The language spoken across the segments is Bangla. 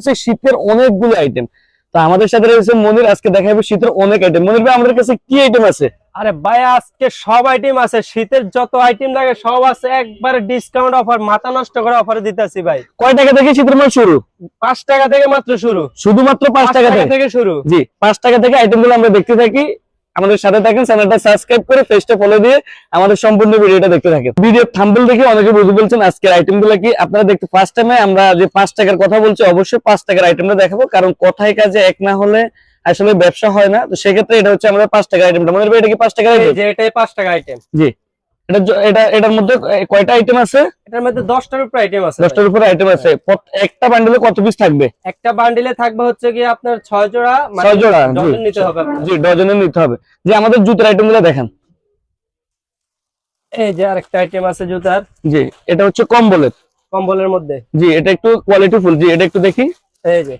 হচ্ছে শীতের অনেকগুলো আইটেম তো আমাদের সাথে রয়েছে মনির আজকে দেখাবে শীতের অনেক আইটেম মনির ভাই আমাদের কাছে কি আইটেম আছে? আরে ভাই আজকে সব আইটেম আছে। শীতের যত আইটেম লাগে সব আছে। একবারে ডিসকাউন্ট অফার মাথা নষ্ট করে অফার দিতেছি ভাই। কয় টাকা থেকে শীতের মাল শুরু? পাঁচ টাকা থেকে মাত্র শুরু। শুধুমাত্র পাঁচ টাকা থেকে? থেকে শুরু। জি পাঁচ টাকা থেকে আইটেমগুলো আমরা দেখতে থাকি। আমাদের সাথে থাকেন চ্যানেলটা সাবস্ক্রাইব করে ফেসটা ফলো দিয়ে আমাদের সম্পূর্ণ ভিডিওটা দেখতে থাকেন। ভিডিও থাম্বল দেখে অনেকে বুঝে বলছেন আজকের আইটেমগুলো কি? আপনারা দেখতে ফার্স্ট টাইমে আমরা যে পাঁচ টাকার কথা বলছি অবশ্যই পাঁচ টাকার আইটেমটা দেখাবো কারণ কথায় কাজে এক না হলে আসলে ব্যবসা হয় না। তো সেক্ষেত্রে এটা হচ্ছে আমাদের পাঁচ টাকার আইটেমটা মনে এটা কি পাঁচ টাকার আইটেম এটাই পাঁচ টাকা আইটেম জি। এটা জ- এটা এটার মধ্যে কয়টা আইটেম আছে? এটার মধ্যে দশটার উপর আইটেম আছে ভাই। দশটার উপরে আইটেম আছে। একটা বান্ডেলে কত পিস থাকবে? একটা বান্ডিলে থাকবে হচ্ছে কি আপনার জোড়া মানে ছয় জোড়া, ডজন নিতে হবে আপনার। জি ডজনে নিতে হবে। যে আমাদের জুতার আইটেমগুলো দেখেন। এই যে আরেকটা আইটেম আছে জুতার। জি এটা হচ্ছে কম্বলের। কম্বলের মধ্যে। জি এটা একটু কোয়ালিটি ফুল জি এটা একটু দেখি। এই যে।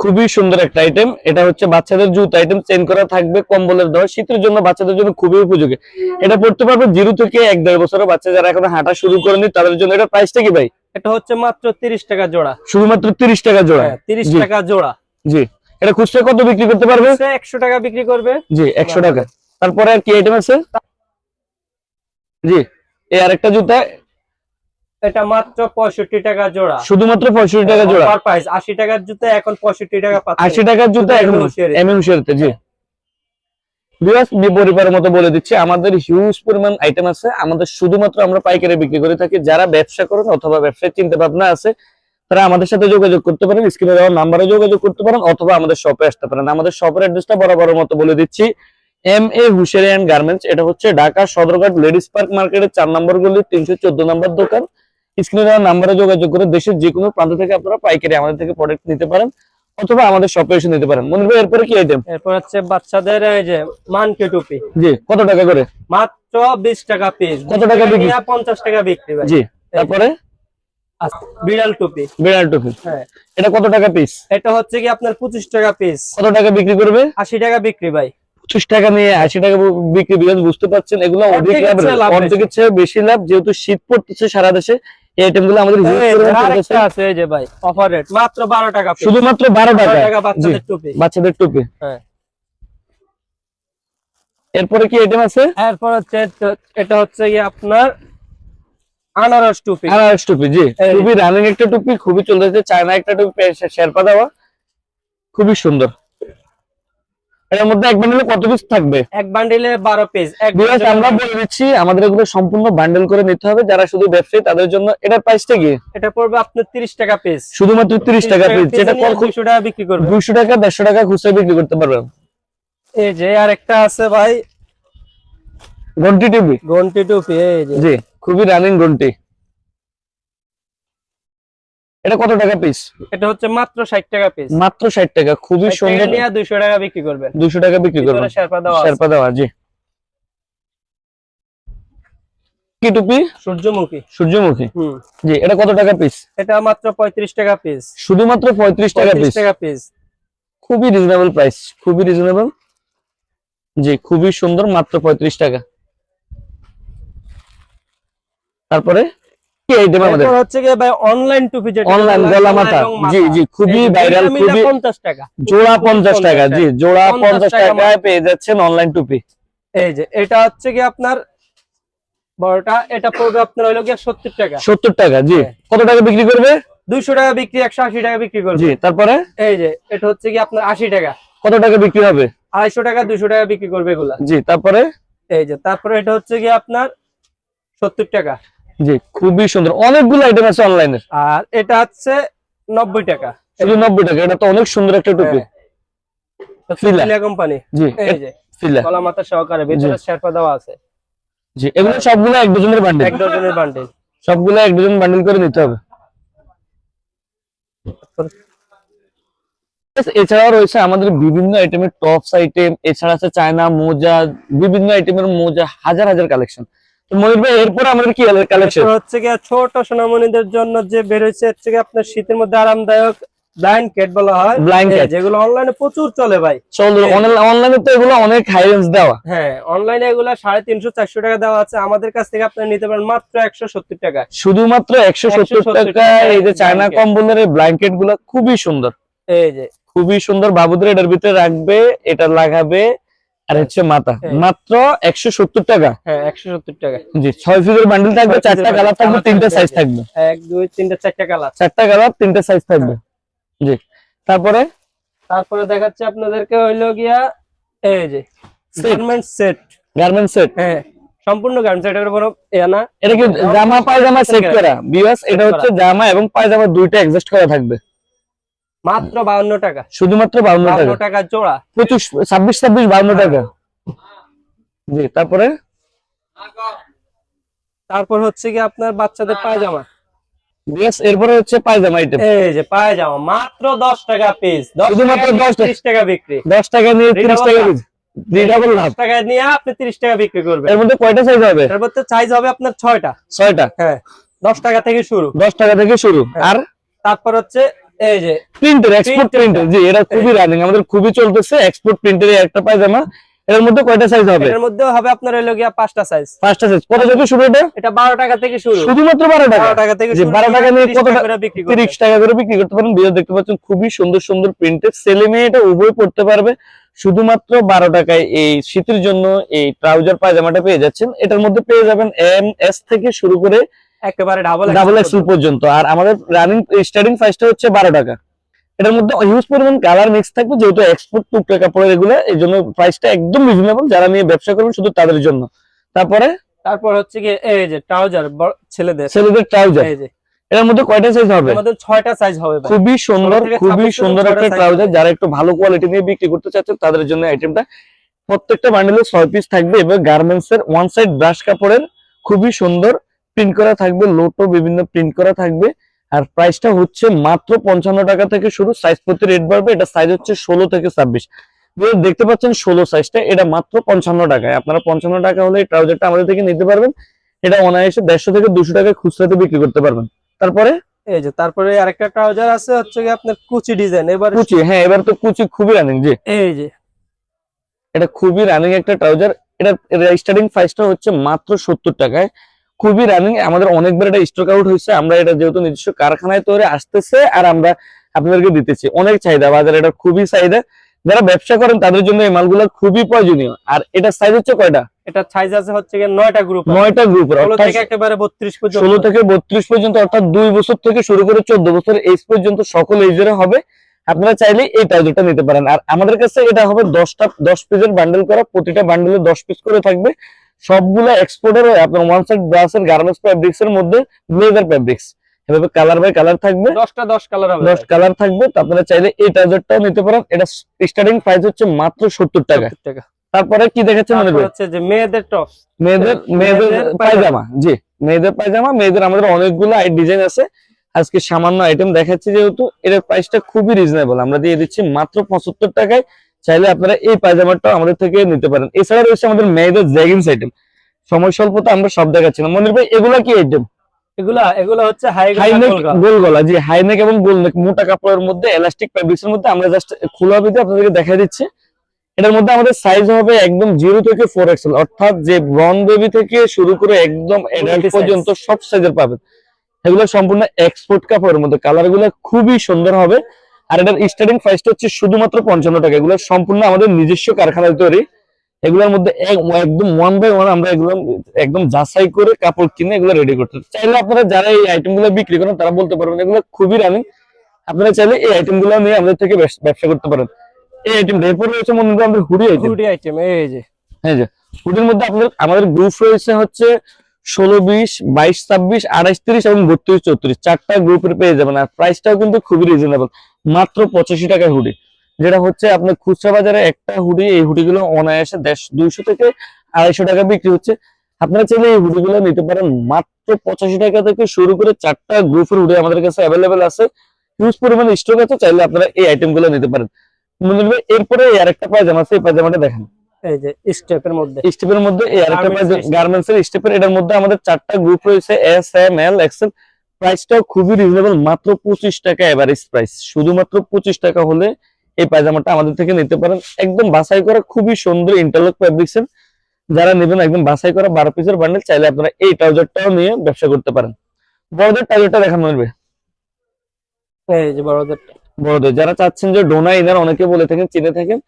খুবই সুন্দর একটা আইটেম এটা হচ্ছে বাচ্চাদের জুতো। আইটেম চেঞ্জ করা থাকবে কম্বলের দর। শীতের জন্য বাচ্চাদের জন্য খুবই উপযোগী। এটা পড়তে পারবে জিরো থেকে এক দেড় বছরের বাচ্চা যারা এখন হাঁটা শুরু করেনি তাদের জন্য এটা প্রাইসটা কি ভাই? এটা হচ্ছে মাত্র তিরিশ টাকা জোড়া। শুধুমাত্র তিরিশ টাকা জোড়া। হ্যাঁ তিরিশ টাকা জোড়া। জি। এটা খুচরা কত বিক্রি করতে পারবে? একশো টাকা বিক্রি করবে। জি একশো টাকা। তারপরে আর কি আইটেম আছে? জি। এই আরেকটা জুতা। এটা মাত্র পঁয়ষট্টি টাকা জোড়া। শুধুমাত্র পঁয়ষট্টি টাকা জোড়া। প্রাইস আশি টাকার জুতো এখন পঁয়ষট্টি টাকা আশি টাকার জুতা এখন এমএম শেয়ারতে জি। পরিবারের মতো বলে দিচ্ছি আমাদের হিউজ পরিমাণ আইটেম আছে। আমাদের শুধুমাত্র আমরা পাইকারি বিক্রি করে থাকি। যারা ব্যবসা করেন অথবা ব্যবসায় চিন্তা ভাবনা আছে তারা আমাদের সাথে যোগাযোগ করতে পারেন। স্ক্রিনে দেওয়া নাম্বারে যোগাযোগ করতে পারেন অথবা আমাদের শপে আসতে পারেন। আমাদের শপের অ্যাড্রেসটা বরাবরের মতো বলে দিচ্ছি। এম এ হুশারি অ্যান্ড গার্মেন্টস এটা হচ্ছে ঢাকা সদরঘাট লেডিস পার্ক মার্কেটের চার নম্বর গলি তিনশো চোদ্দ নম্বর দোকান। স্ক্রিনে দেওয়া নাম্বারে যোগাযোগ করে দেশের যে কোনো প্রান্ত থেকে আপনারা পাইকারি আমাদের থেকে প্রোডাক্ট নিতে পারেন অথবা আমাদের শপে এসে নিতে পারেন। মনির ভাই এরপরে কি আইটেম এরপর হচ্ছে বাচ্চাদের এই যে মানকে টুপি। জি কত টাকা করে? মাত্র বিশ টাকা পিস কত টাকা বিক্রি? পঞ্চাশ টাকা বিক্রি ভাই জি তারপরে? আচ্ছা, বিড়াল টুপি। বিড়াল টুপি। হ্যাঁ। এটা কত টাকা পিস এটা হচ্ছে কি আপনার পঁচিশ টাকা পিস কত টাকা বিক্রি করবে? আশি টাকা বিক্রি ভাই। পঁচিশ টাকা নিয়ে আশি টাকা বিক্রি বিকজ বুঝতে পারছেন? এগুলো অধিক লাভ অর্ধেকের চেয়ে বেশি লাভ যেহেতু শীত পড়তেছে সারা দেশে এই আইটেম আমাদের huge এই যে পরিমাণে আরেকটা আছে এই যে ভাই অফার রেট মাত্র বারো টাকা শুধুমাত্র টাকা। বাচ্চাদের টুপি। বাচ্চাদের টুপি। হ্যাঁ। এরপরে কি আইটেম আছে? এরপর হচ্ছে এটা- হচ্ছে কি আপনার আনারস টুপি। আনারস টুপি জি। এই। খুবই রানিং একটা টুপি খুবই চলতেছে। চায়না একটা টুপি শেরপা দেওয়া। খুবই সুন্দর। এর মধ্যে এক বান্ডেলে কত পিস থাকবে? এক বান্ডিলে বারো পিস এক বিকজ আমরা বলে দিচ্ছি আমাদের এগুলো সম্পূর্ণ বান্ডেল করে নিতে হবে। যারা শুধু ব্যবসায়ী তাদের জন্য এটার প্রাইসটা কি? এটা পড়বে আপনার তিরিশ টাকা পিস শুধুমাত্র তিরিশ টাকা পিস যেটা দুশো টাকা বিক্রি করবে। দুইশো টাকা দেড়শো টাকা খুচরা বিক্রি করতে পারবেন এই যে আর একটা আছে ভাই। ঘন্টি টিভি। ঘন্টি টুপি এই যে। জি খুবই রানিং ঘন্টি। এটা কত টাকা পিস এটা হচ্ছে মাত্র ষাট টাকা পিস মাত্র ষাট টাকা খুবই সুন্দর। নিয়ে দুইশো টাকা বিক্রি করবেন। দুশো টাকা বিক্রি করবেন। শেরপা আছে। শেরপা দেওয়া জি। কি টুপি? সূর্যমুখী। সূর্যমুখী। হুম। জি এটা কত টাকা পিস এটা মাত্র পঁয়ত্রিশ টাকা পিস শুধুমাত্র পঁয়ত্রিশ টাকা পঁয়ত্রিশ পিস টাকা পিস খুবই রিজনেবল প্রাইস খুবই রিজনেবল জি খুবই সুন্দর মাত্র পঁয়ত্রিশ টাকা। তারপরে? কি আইটেম আমাদের? এরপর হচ্ছে কি ভাই অনলাইন টুপি যেটা অনলাইন গলা গলা মাথা জি জি খুবই ভাইরাল খুবই 50 টাকা। জোড়া পঞ্চাশ টাকা জি জোড়া 50 টাকায় পেয়ে যাচ্ছেন অনলাইন টুপি এই যে এটা হচ্ছে কি আপনার বড়টা এটা পড়বে আপনার কি টাকা। সত্তর টাকা জি। হ্যাঁ। কত টাকা বিক্রি করবে? দুইশো টাকা বিক্রি একশো আশি টাকা বিক্রি করবে। জি তারপরে? এই যে এটা হচ্ছে কি আপনার আশি টাকা। কত টাকা বিক্রি হবে? আড়াইশো টাকা দুইশো টাকা বিক্রি করবে এগুলা। জি তারপরে? এই যে তারপরে এটা হচ্ছে কি আপনার সত্তর টাকা। জি খুবই সুন্দর। অনেকগুলো আইটেম আছে অনলাইনে আর এটা হচ্ছে নব্বই টাকা। শুধু নব্বই টাকা এটা তো অনেক সুন্দর একটা টুপি। ফিলা। কোম্পানি জি এই যে ফিলা। কলা মাথা সহকারে ভিতরে শেরপা দেওয়া আছে। জি এগুলো সবগুলো এক ডজনের বান্ডেল এক ডজনের বান্ডিল সবগুলো এক ডজন বান্ডেল করে নিতে হবে। এছাড়াও রয়েছে আমাদের বিভিন্ন আইটেমের টপস আইটেম এছাড়া আছে চায়না মোজা বিভিন্ন আইটেমের মোজা হাজার হাজার কালেকশন মনির ভাই এরপর আমাদের কি কালেকশন হচ্ছে গিয়ে ছোট সোনামণিদের জন্য যে বেরোচ্ছে হচ্ছে গিয়ে আপনার শীতের মধ্যে আরামদায়ক ব্ল্যাঙ্কেট বলা হয়। এই যেগুলো অনলাইনে প্রচুর চলে ভাই। চলো অনলাইনে তো এগুলো অনেক হাই রেঞ্জ দেওয়া। হ্যাঁ অনলাইনে এগুলো সাড়ে তিনশো চারশো টাকা দেওয়া আছে। আমাদের কাছ থেকে আপনারা নিতে পারেন মাত্র একশো সত্তর টাকা। শুধুমাত্র একশো সত্তর টাকা এই যে চায়না। কম্বলের এই ব্ল্যাঙ্কেটগুলো খুবই সুন্দর। এই যে। খুবই সুন্দর। বাবুদের এটার ভিতরে রাখবে এটা লাগাবে আর হচ্ছে মাথা। হ্যাঁ। মাত্র একশো সত্তর টাকা। হ্যাঁ একশো সত্তর টাকা। জি ছয় বান্ডেল থাকবে চারটা piece-এর কালার থাকবে তিনটা সাইজ থাকবে। এক দুই তিনটা চারটা কালার চারটা কালার তিনটা সাইজ থাকবে। জি। তারপরে? তারপরে দেখাচ্ছে আপনাদেরকে হইল গিয়া এই যে। গার্মেন্ট সেট গার্মেন্ট সেট হ্যাঁ সম্পূর্ণ গার্মেন্ট সেট এর কোনো না। এটা কি জামা পায়জামা সেট করা? বিয়াস এটা হচ্ছে জামা এবং পায়জামা দুইটা অ্যাডজাস্ট করা থাকবে। মাত্র বাউন্ন টাকা। শুধুমাত্র বাউন্ন টাকা? টাকা জোড়া। পঁচিশ ছাব্বিশ ছাব্বিশ বাউন্ন টাকা? জি তারপরে? তারপর হচ্ছে কি আপনার বাচ্চাদের পায়জামা। এরপরে হচ্ছে পায়জামা আইটেম এই যে পায়জামা মাত্র দশ টাকা পিস শুধুমাত্র 10 টাকা। টাকা বিক্রি। দশ টাকা নিয়ে টাকা লাভ আপনি তিরিশ টাকা বিক্রি করবেন। এর মধ্যে কয়টা সাইজ হবে? এর মধ্যে সাইজ হবে আপনার ছয়টা। ছয়টা? হ্যাঁ দশ টাকা থেকে শুরু। দশ টাকা থেকে শুরু। হ্যাঁ। আর? তারপর হচ্ছে এই যে প্রিন্টের এক্সপোর্ট প্রিন্টের জি এটা খুবই রানিং আমাদের খুবই চলতেছে এক্সপোর্ট প্রিন্টের একটা পায়জামা। এর মধ্যে কয়টা সাইজ হবে? মধ্যেও হবে আপনার গিয়া পাঁচটা সাইজ পাঁচটা সাইজ কত থেকে শুরু এটা? টাকা থেকে শুরু। শুধুমাত্র বারো টাকা? বারো টাকা থেকে শুরু। 12 টাকা নিয়ে কত টাকা করে বিক্রি করবে। তিরিশ টাকা করে বিক্রি করতে পারেন। ভিডিও দেখতে পাচ্ছেন খুবই সুন্দর সুন্দর প্রিন্টেড ছেলে মেয়ে এটা উভয় পড়তে পারবে। শুধুমাত্র বারো টাকায় এই শীতের জন্য এই ট্রাউজার পায়জামাটা পেয়ে যাচ্ছেন। এটার মধ্যে পেয়ে যাবেন এম এস থেকে শুরু করে একেবারে ডাবল ডাবল এক্সেল পর্যন্ত। আর আমাদের রানিং স্টার্টিং প্রাইসটা হচ্ছে বারো টাকা। এটার মধ্যে হিউজ পরিমাণ কালার মিক্স থাকবে যেহেতু এক্সপোর্ট কাপড়ের এগুলো এই জন্য প্রাইসটা একদম রিজনেবল যারা নিয়ে ব্যবসা করবেন শুধু তাদের জন্য। তারপরে? তারপর হচ্ছে কি এই যে ট্রাউজার ছেলেদের। ছেলেদের ট্রাউজার এই যে। এটার মধ্যে কয়টা সাইজ হবে? আমাদের ছয়টা সাইজ হবে খুবই সুন্দর খুবই সুন্দর একটা ট্রাউজার যারা একটু ভালো কোয়ালিটি নিয়ে বিক্রি করতে চাচ্ছেন তাদের জন্য আইটেমটা প্রত্যেকটা বান্ডেলে ছয় পিস থাকবে। এবং গার্মেন্টস এর ওয়ান সাইড ব্রাশ কাপড়ের খুবই সুন্দর প্রিন্ট করা থাকবে লোটো বিভিন্ন প্রিন্ট করা থাকবে। আর প্রাইসটা হচ্ছে মাত্র পঞ্চান্ন টাকা থেকে শুরু সাইজ প্রতি রেট বাড়বে এটা সাইজ হচ্ছে ষোলো থেকে ছাব্বিশ। দেখতে পাচ্ছেন ষোলো সাইজটা এটা মাত্র পঞ্চান্ন টাকায়। আপনারা পঞ্চান্ন টাকা হলে এই ট্রাউজারটা আমাদের থেকে নিতে পারবেন। এটা অনায়াসে দেড়শো থেকে দুশো টাকায় খুচরাতে বিক্রি করতে পারবেন। তারপরে? এই যে তারপরে আরেকটা ট্রাউজার আছে হচ্ছে কি আপনার কুচি ডিজাইন এবার কুচি হ্যাঁ এবার তো কুচি খুবই রানিং জি। এই যে। এটা খুবই রানিং একটা ট্রাউজার এটার স্টার্টিং প্রাইসটা হচ্ছে মাত্র সত্তর টাকায়। খুবই রানিং আমাদের অনেকবার এটা স্টক আউট হয়েছে। আমরা এটা যেহেতু নিজস্ব কারখানায় তৈরি আসতেছে আর আমরা আপনাদেরকে দিতেছি। অনেক চাহিদা বাজারে এটা খুবই চাহিদা। যারা ব্যবসা করেন তাদের জন্য এই মালগুলো খুবই প্রয়োজনীয়। আর এটা সাইজ হচ্ছে কয়টা? এটা সাইজ আছে হচ্ছে নয়টা গ্রুপ নয়টা গ্রুপের ষোলো অর্থাৎ থেকে একেবারে বত্রিশ পর্যন্ত। ষোলো থেকে বত্রিশ পর্যন্ত অর্থাৎ দুই বছর থেকে শুরু করে চোদ্দ বছর এজ পর্যন্ত সকল এজের হবে। আপনারা চাইলে এই ট্রাউজারটা নিতে পারেন। আর আমাদের কাছে এটা হবে দশটা দশ পিসের বান্ডেল করা। প্রতিটা বান্ডেলে দশ পিস করে থাকবে। সবগুলো এক্সপোর্টের আপনার ওয়ান সাইড ব্রাসের গার্মেন্টস ফ্যাব্রিক্স এর মধ্যে ব্লেজার ফ্যাব্রিক্স এভাবে কালার বাই কালার থাকবে। দশটা দশ কালার হবে। দশ কালার থাকবে। তো আপনারা চাইলে এই ট্রাউজারটাও নিতে পারেন। এটা স্টার্টিং প্রাইস হচ্ছে মাত্র সত্তর টাকা। 70 টাকা। তারপরে কি দেখাচ্ছে মনে করি হচ্ছে যে মেয়েদের টপ মেয়েদের মেয়েদের মেয়েদের পায়জামা। জি মেয়েদের পায়জামা। মেয়েদের আমাদের অনেকগুলো ডিজাইন আছে। আজকে সামান্য আইটেম দেখাচ্ছি যেহেতু। এর প্রাইসটা খুবই রিজনেবল আমরা দিয়ে দিচ্ছি মাত্র পঁচাত্তর টাকায়। চাইলে আপনারা এই পায়জামাটা আমাদের থেকে নিতে পারেন। এছাড়া রয়েছে আমাদের মেয়েদের জ্যাগিংস আইটেম সময় স্বল্পতা আমরা সব দেখাচ্ছি না। মনির ভাই এগুলা কি আইটেম এগুলা এগুলা হচ্ছে হাই হাইনেক গোল গলা জি হাইনেক এবং গোল নেক মোটা কাপড়ের মধ্যে এলাস্টিক ফ্যাব্রিক্স এর মধ্যে আমরা জাস্ট খোলা বিধি আপনাদেরকে দিচ্ছি। এটার মধ্যে আমাদের সাইজ হবে একদম জিরো থেকে ফোর এক্সেল অর্থাৎ যে ব্রন বেবি থেকে শুরু করে একদম অ্যাডাল্ট পর্যন্ত সব সাইজের পাবেন। এগুলো সম্পূর্ণ এক্সপোর্ট কাপড়ের মধ্যে। কালারগুলো খুবই সুন্দর হবে। আর এটার স্টার্টিং প্রাইসটা হচ্ছে শুধুমাত্র পঞ্চান্ন টাকা। এগুলো সম্পূর্ণ আমাদের নিজস্ব কারখানায় তৈরি। এগুলোর মধ্যে একদম ওয়ান বাই ওয়ান আমরা এগুলো একদম যাচাই করে কাপড় কিনে এগুলো রেডি করতে চাইলে আপনারা যারা এই আইটেমগুলো বিক্রি করেন তারা বলতে পারবেন এগুলো খুবই রানিং আপনারা চাইলে এই আইটেমগুলো নিয়ে আমাদের থেকে ব্যবসা করতে পারেন। এই আইটেম এরপর রয়েছে মনে করেন আমাদের হুডি আইটেম হুডি আইটেম এই যে। হ্যাঁ যে হুডির মধ্যে আপনাদের আমাদের গ্রুপ রয়েছে হচ্ছে ষোলো বিশ বাইশ ছাব্বিশ আঠাইশ তিরিশ এবং বত্রিশ চৌত্রিশ। চারটা গ্রুপের পেয়ে যাবেন। আর প্রাইসটাও কিন্তু খুবই রিজনেবল মাত্র পঁচাশি টাকায় হুডি যেটা হচ্ছে আপনার খুচরা বাজারে একটা হুডি এই হুডিগুলো অনায়াসে দেড় দুইশো থেকে আড়াইশো টাকা বিক্রি হচ্ছে। আপনারা চাইলে এই হুডিগুলো নিতে পারেন। মাত্র পঁচাশি টাকা থেকে শুরু করে চারটা গ্রুপের হুডি আমাদের কাছে অ্যাভেলেবেল আছে। হিউজ পরিমাণ স্টক আছে চাইলে আপনারা এই আইটেমগুলো নিতে পারেন। মনে হবে এরপরে এই আরেকটা পায়জামা আছে এই পায়জামাটা দেখেন। এই যে স্টেপের মধ্যে। স্টেপের মধ্যে এই আরেকটা। গার্মেন্টস এর স্টেপের এটার মধ্যে আমাদের চারটা গ্রুপ রয়েছে এস এম এল এক্সেল প্রাইসটাও খুবই রিজনেবল মাত্র পঁচিশ টাকা এভারেজ প্রাইস শুধুমাত্র পঁচিশ টাকা হলে এই পায়জামাটা আমাদের থেকে নিতে পারেন। একদম বাছাই করা খুবই সুন্দর ইন্টারলক ফ্যাব্রিক্স যারা নেবেন একদম বাছাই করা বারো পিসের বান্ডেল চাইলে আপনারা এই ট্রাউজারটাও নিয়ে ব্যবসা করতে পারেন। বড়দের ট্রাউজারটা দেখানো হবে বড়দের। যারা চাচ্ছেন যে ডোনা ইনার অনেকে বলে থাকেন চিনে থাকেন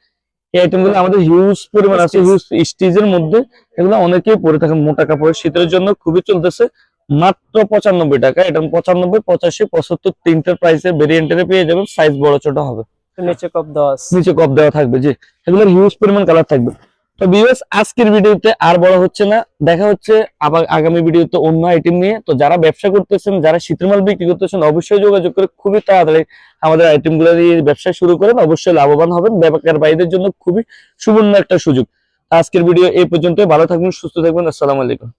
এই আইটেমগুলো আমাদের হিউজ পরিমাণ আছে হিউজ স্টিজের মধ্যে। এগুলো অনেকেই পরে থাকেন মোটা কাপড়ের শীতের জন্য খুবই চলতেছে। মাত্র পঁচানব্বই টাকা। এটা পঁচানব্বই পঁচাশি পঁচাত্তর তিনটার প্রাইসের ভেরিয়েন্টের পেয়ে যাবেন। সাইজ বড় ছোট হবে। নিচে কপ দেওয়া আছে। নিচে কপ দেওয়া থাকবে জি। এগুলোর হিউজ পরিমাণ কালার থাকবে। তো বিএস আজকের ভিডিওতে আর বড় হচ্ছে না। দেখা হচ্ছে আবার আগামী ভিডিওতে অন্য আইটেম নিয়ে। তো যারা ব্যবসা করতেছেন যারা শীতের মাল বিক্রি করতেছেন অবশ্যই যোগাযোগ করে খুবই তাড়াতাড়ি আমাদের আইটেমগুলো দিয়ে ব্যবসা শুরু করেন। অবশ্যই লাভবান হবেন। ব্যবসার বাইরের জন্য খুবই সুবর্ণ একটা সুযোগ। আজকের ভিডিও এই পর্যন্ত ভালো থাকবেন সুস্থ থাকবেন। আসসালামু আলাইকুম।